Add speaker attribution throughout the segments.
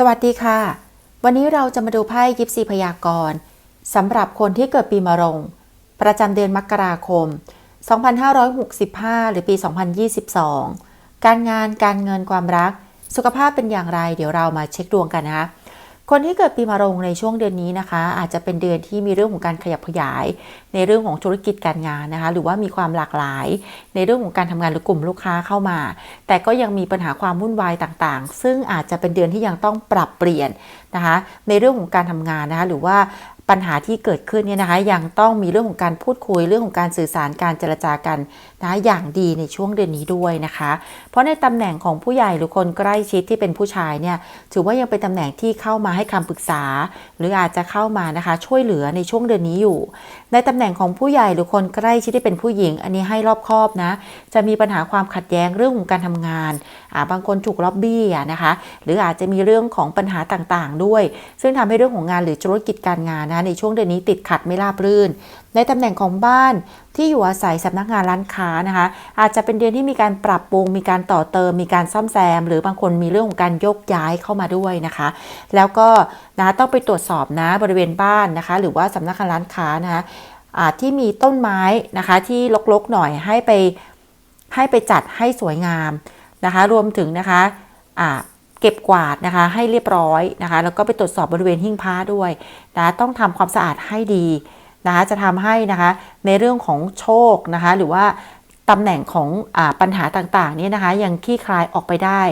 Speaker 1: สวัสดีค่ะ วันนี้เราจะมาดูไพ่ยิปซีพยากรณ์สำหรับคนที่เกิดปีมะโรง ประจำเดือนมกราคม 2565 หรือปี 2022 การงานการเงินความรัก สุขภาพเป็นอย่างไร เดี๋ยวเรามาเช็คดวงกันนะคะ คนที่เกิดปีมะโรงในช่วงเดือนนี้นะคะ อาจจะเป็นเดือนที่มีเรื่องของการขยับขยาย ในเรื่องของธุรกิจการงานนะคะ หรือว่ามีความหลากหลาย ในเรื่องของการทำงานหรือกลุ่มลูกค้าเข้ามา แต่ก็ยังมีปัญหาความวุ่นวายต่างๆ ซึ่งอาจจะเป็นเดือนที่ยังต้องปรับเปลี่ยนนะคะ ในเรื่องของการทำงานนะคะหรือว่า ปัญหาที่เกิดขึ้นเนี่ยนะคะยังต้องมีเรื่องของการพูดคุยเรื่องของการสื่อสารการเจรจากันนะอย่างดีในช่วงเดือนนี้ด้วยนะคะ เพราะในตำแหน่งของผู้ใหญ่หรือคนใกล้ชิดที่เป็นผู้ชายเนี่ยถือว่ายังเป็นตำแหน่งที่เข้ามาให้คำปรึกษา หรืออาจจะเข้ามานะคะช่วยเหลือในช่วงเดือนนี้อยู่ ในตำแหน่งของผู้ใหญ่หรือคนใกล้ชิดที่เป็นผู้หญิง อันนี้ให้รอบคอบนะ จะมีปัญหาความขัดแย้งเรื่องของการทำงานอ่าบางคนถูกล็อบบี้ะนะคะ หรืออาจจะมีเรื่องของปัญหาต่างๆ ด้วย ซึ่งทำให้เรื่องของงานหรือธุรกิจการงานนะในช่วงเดือนนี้ติดขัดไม่ราบรื่นในตำแหน่งของบ้านที่อยู่อาศัยสำนักงานร้านค้านะคะ อาจจะเป็นเดือนที่มีการปรับปรุง มีการต่อเติม มีการซ่อมแซม หรือบางคนมีเรื่องของการยกย้ายเข้ามาด้วยนะคะ แล้วก็นะต้องไปตรวจสอบนะบริเวณบ้านนะคะ หรือว่าสำนักงานร้านค้านะคะที่มีต้นไม้นะคะที่รกๆหน่อยให้ไปให้ไปจัดให้สวยงามนะคะ รวมถึงนะคะเก็บกวาดนะคะให้เรียบร้อยนะคะ แล้วก็ไปตรวจสอบบริเวณหิ้งพระด้วยนะต้องทำความสะอาดให้ดี นะคะจะทำให้นะคะในเรื่องของโชคนะคะหรือว่าตำแหน่งของอปัญหาต่างๆนี่นะคะยังคลี่คลายออกไปได้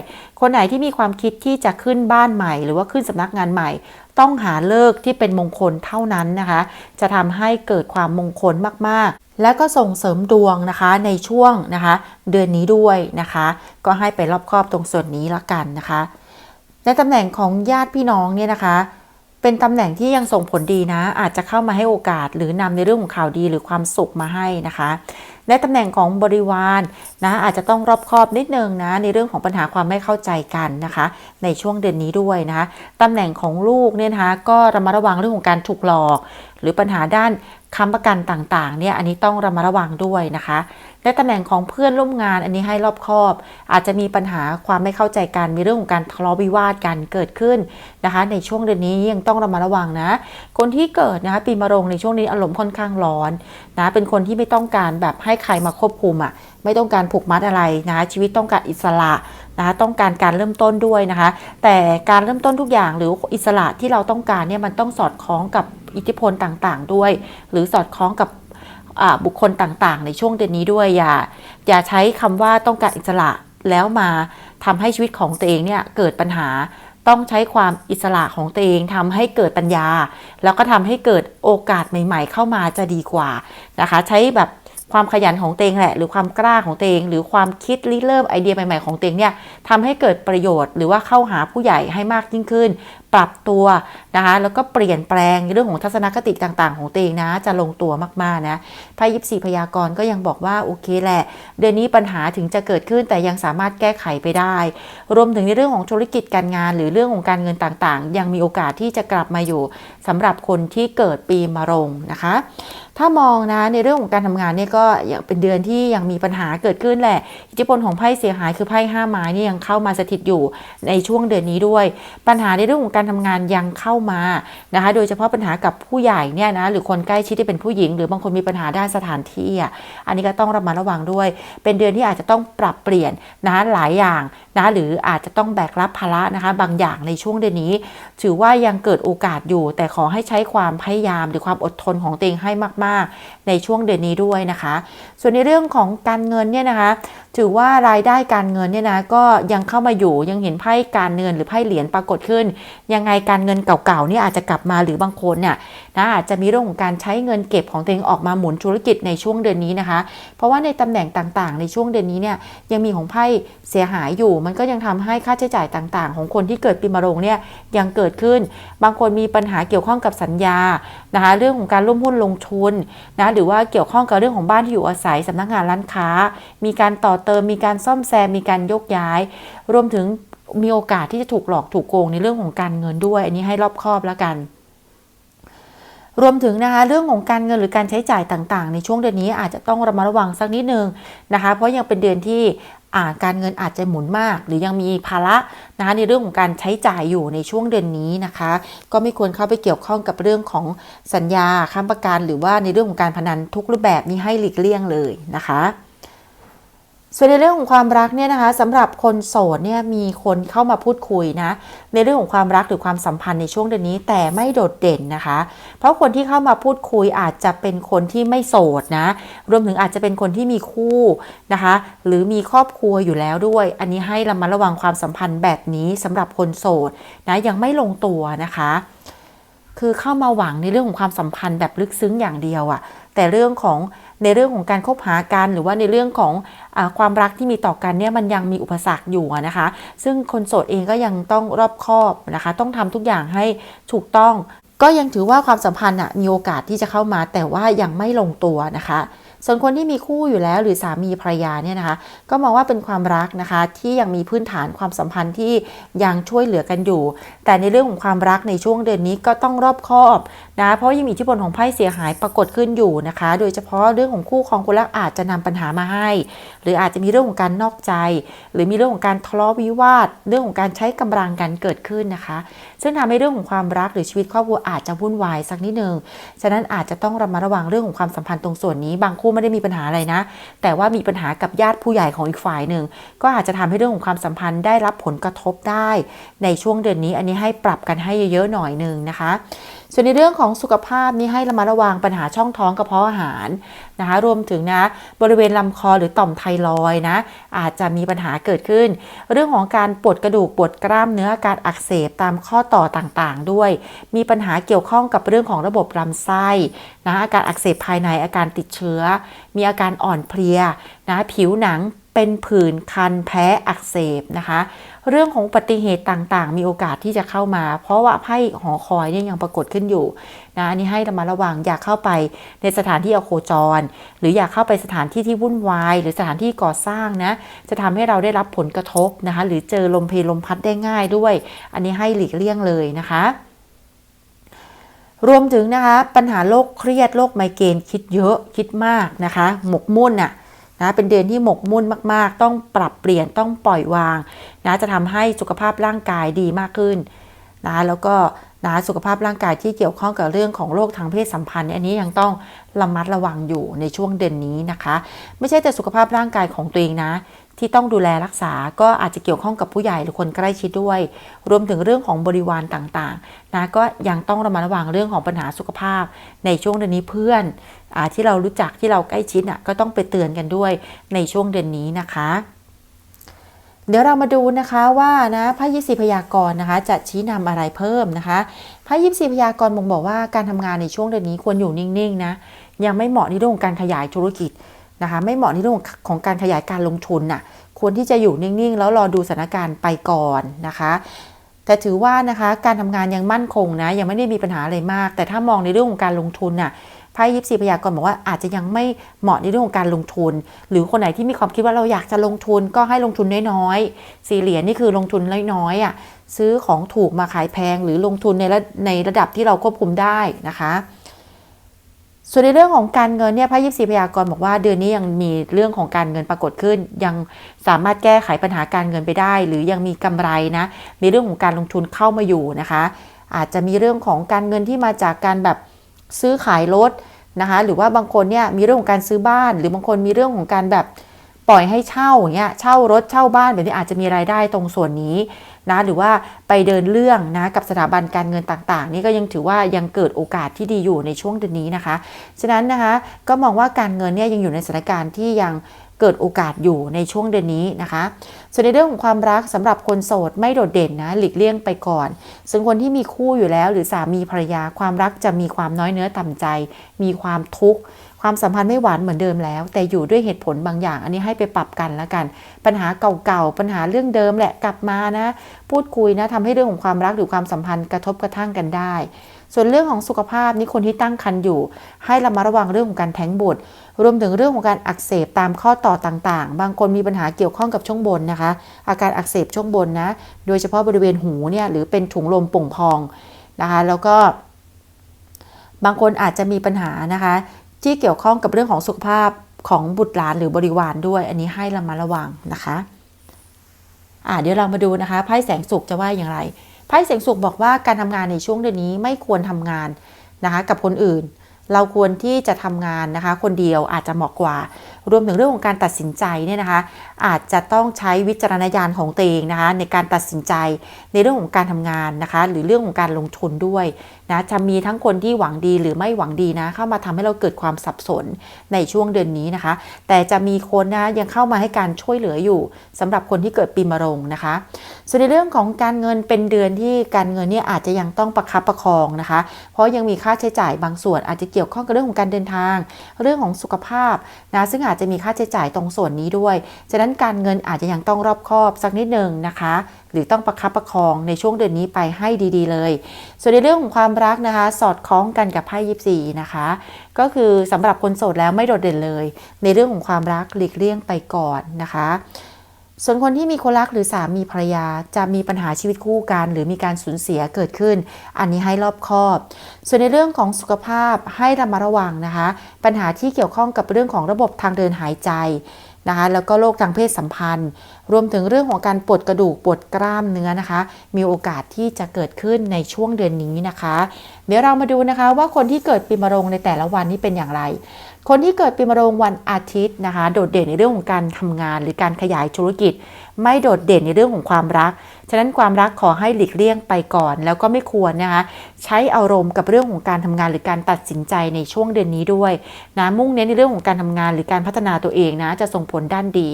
Speaker 1: คนไหนที่มีความคิดที่จะขึ้นบ้านใหม่ หรือว่าขึ้นสำนักงานใหม่ ต้องหาเลิกที่เป็นมงคลเท่านั้นนะคะ จะทำให้เกิดความมงคลมากๆ และก็ส่งเสริมดวงนะคะในช่วงนะคะ เดือนนี้ด้วยนะคะ ก็ให้ไปรอบครอบตรงส่วนนี้ละกันนะคะ ในตำแหน่งของญาติพี่น้องเนี่ยนะคะ เป็นตำแหน่งที่ยังส่งผลดีนะ อาจจะเข้ามาให้โอกาส หรือนำในเรื่องของข่าวดีหรือความสุขมาให้นะคะในตำแหน่งของบริวารนะอาจจะต้องรอบคอบนิดนึงนะในเรื่องของปัญหาความไม่เข้าใจกันนะคะ ในช่วงเดือนนี้ด้วยนะคะตำแหน่งของลูกเนี่ยนะคะก็ระมัดระวังเรื่องของการถูกหลอก หรือปัญหาด้านค้ำประกันต่างๆเนี่ยอันนี้ต้องระมัดระวังด้วยนะคะ ในตำแหน่งของเพื่อนร่วมงานอันนี้ให้รอบคอบ อาจจะมีปัญหาความไม่เข้าใจกันมีเรื่องของการทะเลาะวิวาทกันเกิดขึ้นนะคะ ในช่วงเดือนนี้ยังต้องระมัดระวังนะ คนที่เกิดนะคะปีมะโรงในช่วงนี้อารมณ์ค่อนข้างร้อนนะเป็นคนที่ไม่ต้องการแบบให้ใครมาควบคุมอะไม่ต้องการผูกมัดอะไรนะชีวิตต้องการอิสระนะคะต้องการการเริ่มต้นด้วยนะคะ แต่การเริ่มต้นทุกอย่างหรืออิสระที่เราต้องการเนี่ยมันต้องสอดคล้องกับอิทธิพลต่างๆ ด้วย หรือสอดคล้องกับ บุคคลต่างๆ ในช่วงเดือนนี้ด้วยอย่าอย่าใช้คำว่าต้องการอิสระแล้วมาทำให้ชีวิตของตัวเองเนี่ยเกิดปัญหาต้องใช้ความอิสระของตัวเองทำให้เกิดปัญญา แล้วก็ทำให้เกิดโอกาสใหม่ ๆ เข้ามาจะดีกว่านะคะ ใช้แบบ ความขยันของเองแหละ หรือความกล้าของเองหรือความคิดริเริ่มไอเดียใหม่ๆของเองเนี่ยทำให้เกิดประโยชน์ หรือว่าเข้าหาผู้ใหญ่ให้มากยิ่งขึ้น ปรับตัวนะคะแล้วก็เปลี่ยนแปลงในเรื่องของทัศนคติต่างๆ ของเองนะจะลงตัวมากๆนะไพ่ยิปซีพยากรณ์ก็ยังบอกว่าโอเคแหละ เดือนนี้ปัญหาถึงจะเกิดขึ้นแต่ยังสามารถแก้ไขไปได้ รวมถึงในเรื่องของธุรกิจการงาน หรือเรื่องของการเงินต่างๆ ยังมีโอกาสที่จะกลับมาอยู่สำหรับคนที่เกิดปีมะโรงนะคะ ถ้ามองนะในเรื่องของการทำงานเนี่ยก็ยังเป็นเดือนที่ยังมีปัญหาเกิดขึ้นแหละ อิทธิพลของไพ่เสียหายคือไพ่ห้าไม้นี่ยังเข้ามาสถิตอยู่ในช่วงเดือนนี้ด้วย ปัญหาในเรื่องของการทำงานยังเข้ามานะคะ โดยเฉพาะปัญหากับผู้ใหญ่เนี่ยนะหรือคนใกล้ชิดที่เป็นผู้หญิง หรือบางคนมีปัญหาด้านสถานที่อะอันนี้ก็ต้องระมัดระวังด้วย เป็นเดือนที่อาจจะต้องปรับเปลี่ยนนะคะหลายอย่างนะหรืออาจจะต้องแบกรับภาระนะคะ บางอย่างในช่วงเดือนนี้ ถือว่ายังเกิดโอกาสอยู่ แต่ขอให้ใช้ความพยายามหรือความอดทนของตัวเองให้มากๆ ในช่วงเดือนนี้ด้วยนะคะ ส่วนในเรื่องของการเงินเนี่ยนะคะ ถือว่ารายได้การเงินเนี่ยนะก็ยังเข้ามาอยู่ยังเห็นไพ่การเงินหรือไพ่เหรียญปรากฏขึ้น ยังไงการเงินเก่าๆนี่อาจจะกลับมาหรือบางคนเนี่ยนะอาจจะมีเรื่องของการใช้เงินเก็บของตัวเองออกมาหมุนธุรกิจในช่วงเดือนนี้นะคะ เพราะว่าในตำแหน่งต่างๆ ในช่วงเดือนนี้เนี่ยยังมีของไพ่เสียหายอยู่ มันก็ยังทำให้ค่าใช้จ่ายต่างๆ ของคนที่เกิดปีมะโรงเนี่ยยังเกิดขึ้น บางคนมีปัญหาเกี่ยวข้องกับสัญญานะคะเรื่องของการร่วมหุ้นลงทุนนะหรือว่าเกี่ยวข้องกับเรื่องของบ้านที่อยู่อาศัยสำนักงานร้านค้า มีการต่อเติมมีการซ่อมแซมมีการยกย้าย รวมถึงมีโอกาสที่จะถูกหลอกถูกโกงในเรื่องของการเงินด้วย อันนี้ให้รอบคอบแล้วกัน รวมถึงนะคะเรื่องของการเงินหรือการใช้จ่ายต่างๆ ในช่วงเดือนนี้อาจจะต้องระมัดระวังสักนิดนึงนะคะเพราะยังเป็นเดือนที่การเงินอาจจะหมุนมาก หรือยังมีภาระนะคะในเรื่องของการใช้จ่ายอยู่ในช่วงเดือนนี้นะคะ ก็ไม่ควรเข้าไปเกี่ยวข้องกับเรื่องของสัญญาค้ำประกันหรือว่าในเรื่องของการพนันทุกรูปแบบนี้ให้หลีกเลี่ยงเลยนะคะ ส่วนในเรื่องของความรักเนี่ยนะคะสำหรับคนโสดเนี่ยมีคนเข้ามาพูดคุยนะในเรื่องของความรักหรือความสัมพันธ์ในช่วงเดือนนี้แต่ไม่โดดเด่นนะคะ เพราะคนที่เข้ามาพูดคุยอาจจะเป็นคนที่ไม่โสดนะรวมถึงอาจจะเป็นคนที่มีคู่นะคะ หรือมีครอบครัวอยู่แล้วด้วย อันนี้ให้ระมัดระวังความสัมพันธ์แบบนี้สำหรับคนโสดนะยังไม่ลงตัวนะคะ คือเข้ามาหวังในเรื่องของความสัมพันธ์แบบลึกซึ้งอย่างเดียวอะแต่เรื่องของ ในเรื่องของการคบหากัน หรือว่าในเรื่องของอความรักที่มีต่อกันเนี่ยมันยังมีอุปสรรคอยู่นะคะ ซึ่งคนโสดเองก็ยังต้องรอบคอบนะคะ ต้องทำทุกอย่างให้ถูกต้อง ก็ยังถือว่าความสัมพันธ์มีโอกาสที่จะเข้ามาแต่ว่ายังไม่ลงตัวนะคะ ส่วนคนที่มีคู่อยู่แล้วหรือสามีภรรยาเนี่ยนะคะ ก็มองว่าเป็นความรักนะคะ ที่ยังมีพื้นฐานความสัมพันธ์ที่ยังช่วยเหลือกันอยู่ แต่ในเรื่องของความรักในช่วงเดือนนี้ก็ต้องรอบคอบนะเพราะยังมีอิทธิพลของไพ่เสียหายปรากฏขึ้นอยู่นะคะ โดยเฉพาะเรื่องของคู่ครองคนรักอาจจะนำปัญหามาให้ หรืออาจจะมีเรื่องของการนอกใจ หรือมีเรื่องของการทะเลาะวิวาท เรื่องของการใช้กำลังกันเกิดขึ้นนะคะ ซึ่งทำให้เรื่องของความรักหรือชีวิตครอบครัวอาจจะวุ่นวายสักนิดนึงฉะนั้นอาจจะต้องระมัดระวังเรื่องของความสัมพันธ์ตรงส่วนนี้บางคู่ไม่ได้มีปัญหาอะไรนะ แต่ว่ามีปัญหากับญาติผู้ใหญ่ของอีกฝ่ายหนึ่ง ก็อาจจะทำให้เรื่องของความสัมพันธ์ได้รับผลกระทบได้ ในช่วงเดือนนี้อันนี้ให้ปรับกันให้เยอะๆหน่อยหนึ่งนะคะส่วนในเรื่องของสุขภาพนี่ให้ระมัดระวังปัญหาช่องท้องกระเพาะอาหารนะคะรวมถึงนะบริเวณลำคอหรือต่อมไทรอยนะอาจจะมีปัญหาเกิดขึ้น เรื่องของการปวดกระดูกปวดกล้ามเนื้อการอักเสบตามข้อต่อต่างๆ ด้วย มีปัญหาเกี่ยวข้องกับเรื่องของระบบลำไส้นะอาการอักเสบภายในอาการติดเชื้อ มีอาการอ่อนเพลียนะผิวหนังเป็นผื่นคันแพ้อักเสบนะคะ เรื่องของอุบัติเหตุต่างๆ มีโอกาสที่จะเข้ามา เพราะว่าไพ่หอคอยเนี่ยยังปรากฏขึ้นอยู่นะอันนี้ให้ระมัดระวังอย่าเข้าไปในสถานที่อโคจร หรืออย่าเข้าไปสถานที่ที่วุ่นวาย หรือสถานที่ก่อสร้างนะจะทำให้เราได้รับผลกระทบนะคะ หรือเจอลมเพลลมพัดได้ง่ายด้วย อันนี้ให้หลีกเลี่ยงเลยนะคะรวมถึงนะคะปัญหาโรคเครียดโรคไมเกรนคิดเยอะคิดมากนะคะ หมกมุ่นน่ะ นะเป็นเดือนที่หมกมุ่นมาก ๆ ต้องปรับเปลี่ยนต้องปล่อยวางนะจะทำให้สุขภาพร่างกายดีมากขึ้นนะแล้วก็นะสุขภาพร่างกายที่เกี่ยวข้องกับเรื่องของโรคทางเพศสัมพันธ์ อันนี้ยังต้องระมัดระวังอยู่ในช่วงเดือนนี้นะคะ ไม่ใช่แต่สุขภาพร่างกายของตัวเองนะ ที่ต้องดูแลรักษาก็อาจจะเกี่ยวข้องกับผู้ใหญ่หรือคนใกล้ชิดด้วย รวมถึงเรื่องของบริวารต่างๆนะก็ยังต้องระมัดระวังเรื่องของปัญหาสุขภาพ ในช่วงเดือนนี้เพื่อนอที่เรารู้จักที่เราใกล้ชิดอะก็ต้องไปเตือนกันด้วยในช่วงเดือนนี้นะคะ เดี๋ยวเรามาดูนะคะว่านะไพ่ยิปซีพยากรณ์นะคะ จะชี้นำอะไรเพิ่มนะคะไพ่ยิปซีพยากรณ์บ่งบอกว่าการทำงานในช่วงเดือนนี้ควรอยู่นิ่งๆนะยังไม่เหมาะในเรื่องของการขยายธุรกิจ นะคะไม่เหมาะในเรื่องของการขยายการลงทุนน่ะควรที่จะอยู่นิ่งๆ แล้วรอดูสถานการณ์ไปก่อนนะคะแต่ถือว่านะคะการทำงานยังมั่นคงนะยังไม่ได้มีปัญหาอะไรมาก แต่ถ้ามองในเรื่องของการลงทุนน่ะไพ่ยิปซีพยากรณ์บอกว่าอาจจะยังไม่เหมาะในเรื่องของการลงทุน หรือคนไหนที่มีความคิดว่าเราอยากจะลงทุนก็ให้ลงทุนน้อยๆสี่เหรียญนี่คือลงทุนน้อยๆอะซื้อของถูกมาขายแพงหรือลงทุนในระในระดับที่เราควบคุมได้นะคะ ส่วนในเรื่องของการเงินเนี่ยพระยิปซีพยากรณ์บอกว่า เดือนนี้ยังมีเรื่องของการเงินปรากฏขึ้น ยังสามารถแก้ไขปัญหาการเงินไปได้ หรือยังมีกำไรนะในเรื่องของการลงทุนเข้ามาอยู่นะคะ อาจจะมีเรื่องของการเงินที่มาจากการแบบซื้อขายรถนะคะ หรือว่าบางคนเนี่ยมีเรื่องของการซื้อบ้าน หรือบางคนมีเรื่องของการแบบ ปล่อยให้เช่าอย่างเงี้ยเช่ารถเช่าบ้านแบบนี้อาจจะมีรายได้ตรงส่วนนี้นะหรือว่าไปเดินเรื่องนะกับสถาบันการเงินต่างๆ นี่ก็ยังถือว่ายังเกิดโอกาสที่ดีอยู่ในช่วงเดือนนี้นะคะ ฉะนั้นนะคะก็มองว่าการเงินเนี่ยยังอยู่ในสถานการณ์ที่ยังเกิดโอกาสอยู่ในช่วงเดือนนี้นะคะ ส่วนในเรื่องของความรักสำหรับคนโสดไม่โดดเด่นนะหลีกเลี่ยงไปก่อนซึ่งคนที่มีคู่อยู่แล้ว หรือสามีภรรยาความรักจะมีความน้อยเนื้อต่ำใจ มีความทุกข์ ความสัมพันธ์ไม่หวานเหมือนเดิมแล้ว แต่อยู่ด้วยเหตุผลบางอย่าง อันนี้ให้ไปปรับกันแล้วกัน ปัญหาเก่าๆปัญหาเรื่องเดิมแหละกลับมานะ พูดคุยนะทำให้เรื่องของความรักหรือความสัมพันธ์กระทบกระทั่งกันได้ ส่วนเรื่องของสุขภาพนี่คนที่ตั้งครรภ์อยู่ ให้ระมัดระวังเรื่องของการแท้งบุตรรวมถึงเรื่องของการอักเสบตามข้อต่อต่างๆ บางคนมีปัญหาเกี่ยวข้องกับช่วงบนนะคะ อาการอักเสบช่วงบนนะ โดยเฉพาะบริเวณหูเนี่ยหรือเป็นถุงลมโป่งพองนะคะ แล้วก็บางคนอาจจะมีปัญหานะคะ ที่เกี่ยวข้องกับเรื่องของสุขภาพของบุตรหลานหรือบริวารด้วย อันนี้ให้ระมัดระวังนะคะอ่าเดี๋ยวเรามาดูนะคะไพ่แสงสุขจะว่าอย่างไรไพ่แสงสุขบอกว่าการทำงานในช่วงเดือนนี้ไม่ควรทำงานนะคะกับคนอื่น เราควรที่จะทำงานนะคะ คนเดียวอาจจะเหมาะกว่า รวมถึงเรื่องของการตัดสินใจเนี่ยนะคะ อาจจะต้องใช้วิจารณญาณของตัวเองนะคะ ในการตัดสินใจในเรื่องของการทำงานนะคะ หรือเรื่องของการลงทุนด้วยนะจะมีทั้งคนที่หวังดีหรือไม่หวังดีนะเข้ามาทำให้เราเกิดความสับสนในช่วงเดือนนี้นะคะ แต่จะมีคนนะยังเข้ามาให้การช่วยเหลืออยู่สำหรับคนที่เกิดปีมะโรงนะคะ ส่วนในเรื่องของการเงินเป็นเดือนที่การเงินเนี่ยอาจจะยังต้องประคับประคองนะคะ เพราะยังมีค่าใช้จ่ายบางส่วนอาจจะเกี่ยวข้องกับเรื่องของการเดินทาง เรื่องของสุขภาพนะซึ่งอาจจะมีค่าใช้จ่ายตรงส่วนนี้ด้วย ฉะนั้นการเงินอาจจะยังต้องรอบคอบสักนิดหนึ่งนะคะ หรือต้องประคับประคองในช่วงเดือนนี้ไปให้ดีๆเลย ส่วนในเรื่องของความรักนะคะ สอดคล้องกันกับไพ่ยิปซีนะคะ ก็คือสำหรับคนโสดแล้วไม่โดดเด่นเลย ในเรื่องของความรักหลีกเลี่ยงไปก่อนนะคะ ส่วนคนที่มีคนรักหรือสามีภรรยาจะมีปัญหาชีวิตคู่กัน หรือมีการสูญเสียเกิดขึ้น อันนี้ให้รอบคอบ ส่วนในเรื่องของสุขภาพให้ระมัดระวังนะคะ ปัญหาที่เกี่ยวข้องกับเรื่องของระบบทางเดินหายใจนะคะแล้วก็โรคทางเพศสัมพันธ์ รวมถึงเรื่องของการปวดกระดูกปวดกล้ามเนื้อนะคะ มีโอกาสที่จะเกิดขึ้นในช่วงเดือนนี้นะคะ เดี๋ยวเรามาดูนะคะว่าคนที่เกิดปีมะโรงในแต่ละวันนี้เป็นอย่างไร คนที่เกิดปีมะโรงวันอาทิตย์นะคะ โดดเด่นในเรื่องของการทำงาน หรือการขยายธุรกิจ ไม่โดดเด่นในเรื่องของความรัก ฉะนั้นความรักขอให้หลีกเลี่ยงไปก่อน แล้วก็ไม่ควรนะคะใช้อารมณ์กับเรื่องของการทำงานหรือการตัดสินใจในช่วงเดือนนี้ด้วยนะมุ่งเน้นในเรื่องของการทำงานหรือการพัฒนาตัวเองนะจะส่งผลด้านดี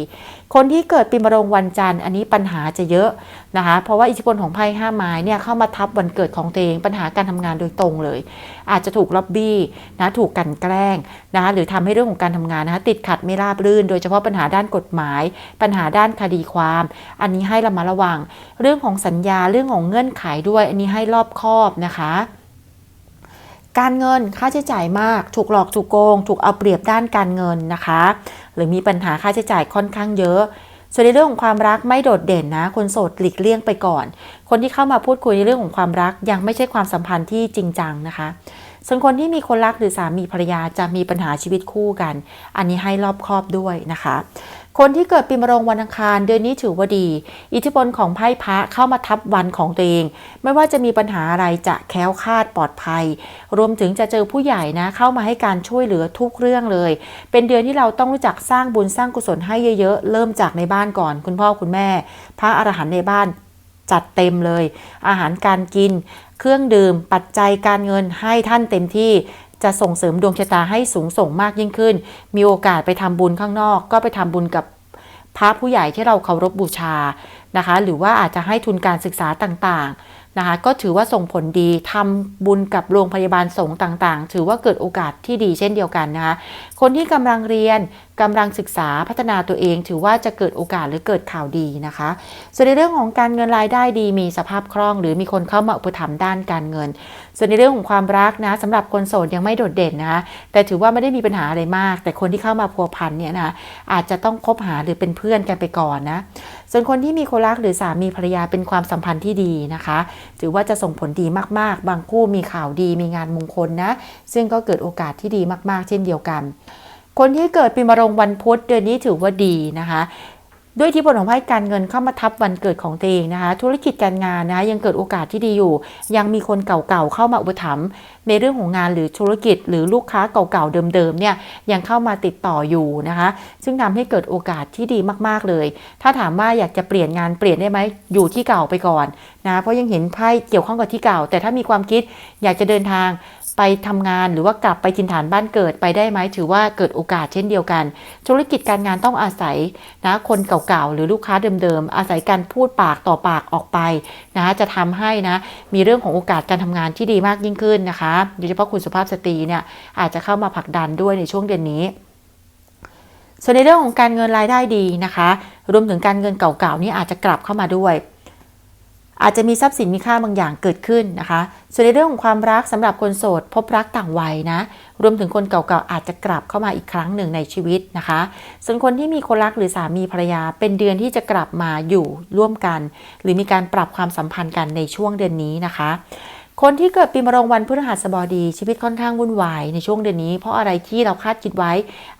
Speaker 1: คนที่เกิดปีมะโรงวันจันทร์อันนี้ปัญหาจะเยอะนะคะเพราะว่าอิทธิพลของไพ่ห้าไม้เนี่ยเข้ามาทับวันเกิดของตัวเองปัญหาการทำงานโดยตรงเลยอาจจะถูกล็อบบี้นะถูกกันแกล้งนะคะหรือทำให้เรื่องของการทำงานนะคะติดขัดไม่ราบรื่น โดยเฉพาะปัญหาด้านกฎหมาย ปัญหาด้านคดีความ อันนี้ให้ระมัดระวัง เรื่องของสัญญาเรื่องของเงื่อนไขด้วย อันนี้ให้รอบคอบนะคะการเงินค่าใช้จ่ายมาก ถูกหลอกถูกโกง ถูกเอาเปรียบด้านการเงินนะคะ หรือมีปัญหาค่าใช้จ่ายค่อนข้างเยอะ ส่วนในเรื่องของความรักไม่โดดเด่นนะ คนโสดหลีกเลี่ยงไปก่อน คนที่เข้ามาพูดคุยในเรื่องของความรักยังไม่ใช่ความสัมพันธ์ที่จริงจังนะคะส่วนคนที่มีคนรักหรือสามีภรรยาจะมีปัญหาชีวิตคู่กัน อันนี้ให้รอบคอบด้วยนะคะ คนที่เกิดปีมะโรงวันอังคารเดือนนี้ถือว่าดี อิทธิพลของไพ่พระเข้ามาทับวันของตัวเอง ไม่ว่าจะมีปัญหาอะไรจะแค้วคาดปลอดภัย รวมถึงจะเจอผู้ใหญ่นะ เข้ามาให้การช่วยเหลือทุกเรื่องเลย เป็นเดือนที่เราต้องรู้จักสร้างบุญสร้างกุศลให้เยอะๆ เริ่มจากในบ้านก่อน คุณพ่อคุณแม่ พระอรหันต์ในบ้านจัดเต็มเลย อาหารการกิน เครื่องดื่ม ปัจจัยการเงินให้ท่านเต็มที่ จะส่งเสริมดวงชะตาให้สูงส่งมากยิ่งขึ้น มีโอกาสไปทำบุญข้างนอก ก็ไปทำบุญกับพระผู้ใหญ่ที่เราเคารพบูชานะคะ หรือว่าอาจจะให้ทุนการศึกษาต่างๆ นะคะก็ถือว่าส่งผลดีทำบุญกับโรงพยาบาลสงฆ์ต่างๆ ถือว่าเกิดโอกาสที่ดีเช่นเดียวกันนะคะคนที่กำลังเรียนกำลังศึกษาพัฒนาตัวเอง ถือว่าจะเกิดโอกาสหรือเกิดข่าวดีนะคะส่วนในเรื่องของการเงินรายได้ดีมีสภาพคล่อง หรือมีคนเข้ามาอุปถัมภ์ด้านการเงิน ส่วนในเรื่องของความรักนะสำหรับคนโสดยังไม่โดดเด่นนะคะแต่ถือว่าไม่ได้มีปัญหาอะไรมาก แต่คนที่เข้ามาพัวพันเนี่ยนะอาจจะต้องคบหาหรือเป็นเพื่อนกันไปก่อนนะ ส่วนคนที่มีคนรักหรือสามีภรรยาเป็นความสัมพันธ์ที่ดีนะคะถือว่าจะส่งผลดีมากๆ บางคู่มีข่าวดีมีงานมงคลนะ ซึ่งก็เกิดโอกาสที่ดีมากๆ เช่นเดียวกัน คนที่เกิดปีมะโรงวันพุธเดือนนี้ถือว่าดีนะคะด้วยที่ผลของไพ่การเงินเข้ามาทับวันเกิดของตัวเองนะคะ ธุรกิจการงานนะะยังเกิดโอกาสที่ดีอยู่ ยังมีคนเก่าๆเข้ามาอุปถัมภ์ในเรื่องของงานหรือธุรกิจ หรือลูกค้าเก่าๆเดิมๆเนี่ยยังเข้ามาติดต่ออยู่นะคะ ซึ่งทำให้เกิดโอกาสที่ดีมากๆเลย ถ้าถามว่าอยากจะเปลี่ยนงานเปลี่ยนได้ไหมอยู่ที่เก่าไปก่อนนะเพราะยังเห็นไพ่เกี่ยวข้องกับที่เก่า แต่ถ้ามีความคิดอยากจะเดินทางไปทำงานหรือว่ากลับไปจินฐานบ้านเกิดไปได้ไหมถือว่าเกิดโอกาสเช่นเดียวกัน ธุรกิจการงานต้องอาศัยนะคนเก่าๆหรือลูกค้าเดิมๆอาศัยการพูดปากต่อปากออกไปนะจะทำให้นะมีเรื่องของโอกาสการทำงานที่ดีมากยิ่งขึ้นนะคะโดยเฉพาะคุณสุภาพสตรีเนี่ยอาจจะเข้ามาผลักดันด้วยในช่วงเดือนนี้ ส่วนในเรื่องของการเงินรายได้ดีนะคะ รวมถึงการเงินเก่าๆนี่อาจจะกลับเข้ามาด้วย อาจจะมีทรัพย์สินมีค่าบางอย่างเกิดขึ้นนะคะ ส่วนในเรื่องของความรักสำหรับคนโสด พบรักต่างวัยนะ รวมถึงคนเก่าๆอาจจะกลับเข้ามาอีกครั้งหนึ่งในชีวิตนะคะ ส่วนคนที่มีคนรักหรือสามีภรรยา เป็นเดือนที่จะกลับมาอยู่ร่วมกัน หรือมีการปรับความสัมพันธ์กันในช่วงเดือนนี้นะคะ คนที่เกิดปีมะโรงวันพฤหัสบดีชีวิตค่อนข้างวุ่นวายในช่วงเดือนนี้ เพราะอะไรที่เราคาดคิดไว้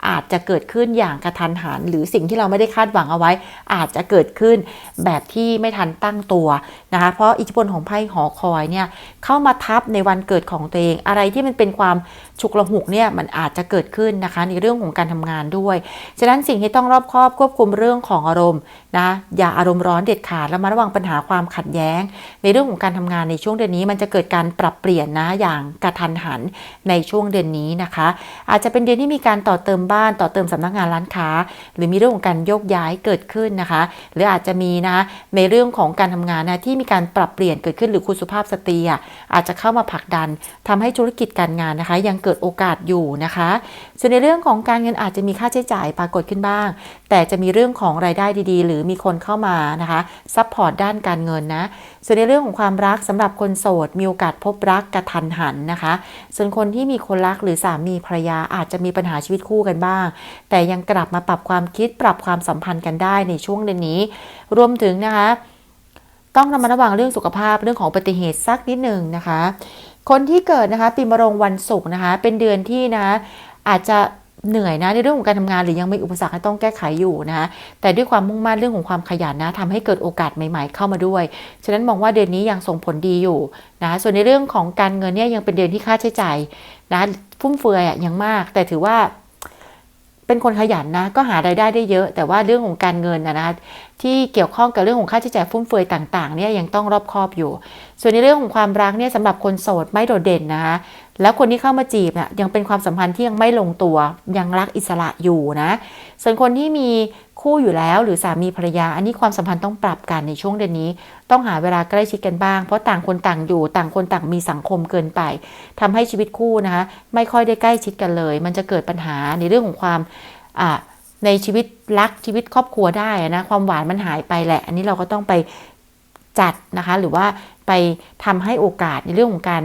Speaker 1: อาจจะเกิดขึ้นอย่างกระทันหัน หรือสิ่งที่เราไม่ได้คาดหวังเอาไว้ อาจจะเกิดขึ้นแบบที่ไม่ทันตั้งตัวนะคะเพราะอิทธิพลของไพ่หอคอยเนี่ยเข้ามาทับในวันเกิดของตัวเอง อะไรที่มันเป็นความฉุกละหุกเนี่ยมันอาจจะเกิดขึ้นนะคะในเรื่องของการทำงานด้วยฉะนั้นสิ่งที่ต้องรอบคอบควบคุมเรื่องของอารมณ์นะอย่าอารมณ์ร้อนเด็ดขาดแล้วมาระวังปัญหาความขัดแย้ง ในเรื่องของการทำงานในช่วงเดือนนี้มันจะเกิดการปรับเปลี่ยนนะอย่างกระทันหันในช่วงเดือนนี้นะคะ อาจจะเป็นเดือนที่มีการต่อเติมบ้านต่อเติมสำนักงานร้านค้า หรือมีเรื่องของการโยกย้ายเกิดขึ้นนะคะ หรืออาจจะมีนะในเรื่องของการทำงานนะที่มีการปรับเปลี่ยนเกิดขึ้นหรือคุณสุภาพสตรีอาจจะเข้ามาผลักดันทำให้ธุรกิจการงานนะคะ ยังเกิดโอกาสอยู่นะคะ ส่วนในเรื่องของการเงินอาจจะมีค่าใช้จ่ายปรากฏขึ้นบ้าง แต่จะมีเรื่องของรายได้ดีๆ หรือมีคนเข้ามานะคะซัพพอร์ตด้านการเงินนะ ส่วนในเรื่องของความรักสำหรับคนโสด มีโอกาสพบรักกระทันหันนะคะ ส่วนคนที่มีคนรักหรือสามีภรรยาอาจจะมีปัญหาชีวิตคู่กันบ้าง แต่ยังกลับมาปรับความคิดปรับความสัมพันธ์กันได้ในช่วงเดือนนี้ รวมถึงนะคะต้องระมัดระวังเรื่องสุขภาพเรื่องของอุบัติเหตุสักนิดหนึ่งนะคะ คนที่เกิดนะคะปีมะโรงวันศุกร์นะคะ เป็นเดือนที่นะคะ อาจจะเหนื่อยนะในเรื่องของการทำงานหรือยังมีอุปสรรคให้ต้องแก้ไขอยู่นะคะแต่ด้วยความมุ่งมั่นเรื่องของความขยันนะทำให้เกิดโอกาสใหม่ ๆ เข้ามาด้วย ฉะนั้นมองว่าเดือนนี้ยังส่งผลดีอยู่นะส่วนในเรื่องของการเงินเนี่ยยังเป็นเดือนที่ค่าใช้จ่ายนะฟุ่มเฟือยอะยังมาก แต่ถือว่า เป็นคนขยันนะก็หารายได้ได้เยอะ แต่ว่าเรื่องของการเงินนะนะที่เกี่ยวข้องกับเรื่องของค่าใช้จ่ายฟุ่มเฟือยต่างๆเนี่ยยังต้องรอบคอบอยู่ ส่วนในเรื่องของความรักเนี่ยสำหรับคนโสดไม่โดดเด่นนะคะ แล้วคนที่เข้ามาจีบน่ะยังเป็นความสัมพันธ์ที่ยังไม่ลงตัว ยังรักอิสระอยู่นะ ส่วนคนที่มีคู่อยู่แล้วหรือสามีภรรยา อันนี้ความสัมพันธ์ต้องปรับกันในช่วงเดือนนี้ ต้องหาเวลาใกล้ชิดกันบ้าง เพราะต่างคนต่างอยู่ ต่างคนต่างมีสังคมเกินไปทำให้ชีวิตคู่นะคะไม่ค่อยได้ใกล้ชิดกันเลย มันจะเกิดปัญหาในเรื่องของความในชีวิตรักชีวิตครอบครัวได้นะความหวานมันหายไปแหละ อันนี้เราก็ต้องไปจัดนะคะ หรือว่าไปทำให้โอกาสในเรื่องของการ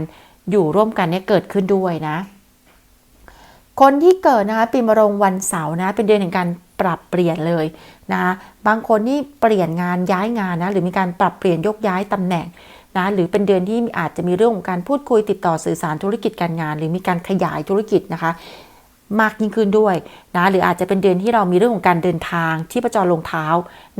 Speaker 1: อยู่ร่วมกันเนี่ยเกิดขึ้นด้วยนะ คนที่เกิดนะคะปีมะโรงวันเสาร์นะ เป็นเดือนแห่งการปรับเปลี่ยนเลยนะบางคนนี่เปลี่ยนงานย้ายงานนะหรือมีการปรับเปลี่ยนยกย้ายตำแหน่งนะหรือเป็นเดือนที่อาจจะมีเรื่องของการพูดคุยติดต่อสื่อสารธุรกิจการงาน หรือมีการขยายธุรกิจนะคะ มากยิ่งขึ้นด้วยนะหรืออาจจะเป็นเดือนที่เรามีเรื่องของการเดินทางที่ประจรลงเท้า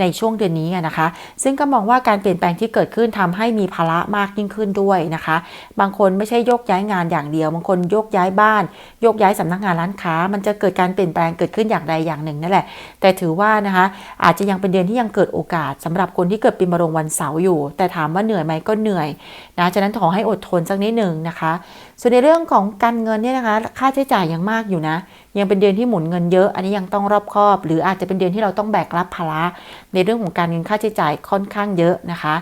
Speaker 1: ในช่วงเดือนนี้นะคะ ซึ่งก็มองว่าการเปลี่ยนแปลงที่เกิดขึ้นทำให้มีภาระมากยิ่งขึ้นด้วยนะคะ บางคนไม่ใช่โยกย้ายงานอย่างเดียว บางคนโยกย้ายบ้าน โยกย้ายสำนักงานร้านค้า มันจะเกิดการเปลี่ยนแปลงเกิดขึ้นอย่างใดอย่างหนึ่งนั่นแหละ แต่ถือว่านะคะอาจจะยังเป็นเดือนที่ยังเกิดโอกาสสำหรับคนที่เกิดปีมะโรงวันเสาร์อยู่ แต่ถามว่าเหนื่อยไหมก็เหนื่อยนะฉะนั้นขอให้อดทนสักนิดหนึ่งนะคะ ส่วนในเรื่องของการเงินเนี่ยนะคะ ค่าใช้จ่ายยังมากอยู่นะ ยังเป็นเดือนที่หมุนเงินเยอะ อันนี้ยังต้องรอบคอบ หรืออาจจะเป็นเดือนที่เราต้องแบกรับภาระในเรื่องของการเงินค่าใช้จ่ายค่อนข้างเยอะนะคะ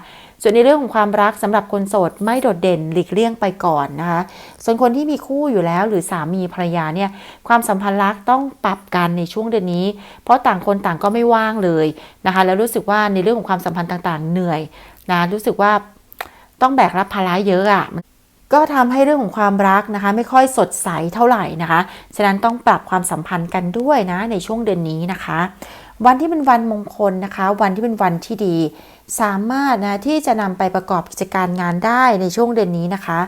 Speaker 1: ส่วนในเรื่องของความรักสำหรับคนโสดไม่โดดเด่นหลีกเลี่ยงไปก่อนนะคะ ส่วนคนที่มีคู่อยู่แล้วหรือสามีภรรยาเนี่ยความสัมพันธ์รักต้องปรับกันในช่วงเดือนนี้ เพราะต่างคนต่างก็ไม่ว่างเลยนะคะ แล้วรู้สึกว่าในเรื่องของความสัมพันธ์ต่างๆ เหนื่อยนะรู้สึกว่าต้องแบกรับภาระเยอะอะ่ะ ก็ทำให้เรื่องของความรักนะคะ ไม่ค่อยสดใสเท่าไหร่นะคะ ฉะนั้นต้องปรับความสัมพันธ์กันด้วยนะในช่วงเดือนนี้นะคะ วันที่เป็นวันมงคลนะคะ วันที่เป็นวันที่ดี สามารถนะที่จะนำไปประกอบกิจการงานได้ในช่วงเดือนนี้นะคะ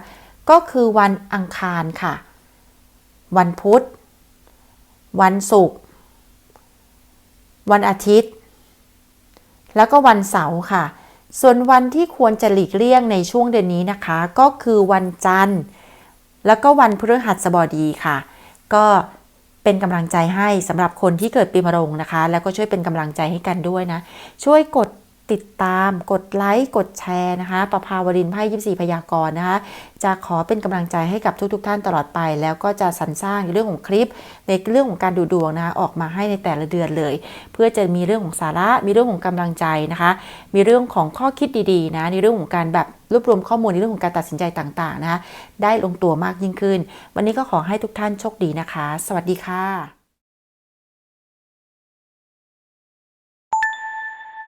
Speaker 1: ก็คือวันอังคารค่ะ วันพุธ วันศุกร์วันอาทิตย์ แล้วก็วันเสาร์ค่ะ ส่วนวันที่ควรจะหลีกเลี่ยงในช่วงเดือนนี้นะคะ ก็คือวันจันทร์ แล้วก็วันพฤหัสบดีค่ะ ก็เป็นกำลังใจให้สำหรับคนที่เกิดปีมะโรงนะคะ แล้วก็ช่วยเป็นกำลังใจให้กันด้วยนะ ช่วยกด ติดตามกดไลค์กดแชร์นะคะประภาวรินไพ่ยิปซีพยากรณ์นะคะ จะขอเป็นกำลังใจให้กับทุกๆทท่านตลอดไป แล้วก็จะสรรสร้างในเรื่องของคลิป ในเรื่องของการดูดวงนะคะออกมาให้ในแต่ละเดือนเลย เพื่อจะมีเรื่องของสาระ มีเรื่องของกำลังใจนะคะ มีเรื่องของข้อคิดดีๆนะในเรื่องของการแบบรวบรวมข้อมูลในเรื่องของการตัดสินใจต่างๆนะคะได้ลงตัวมากยิ่งขึ้น วันนี้ก็ขอให้ทุกท่านโชคดีนะคะ สวัสดีค่ะ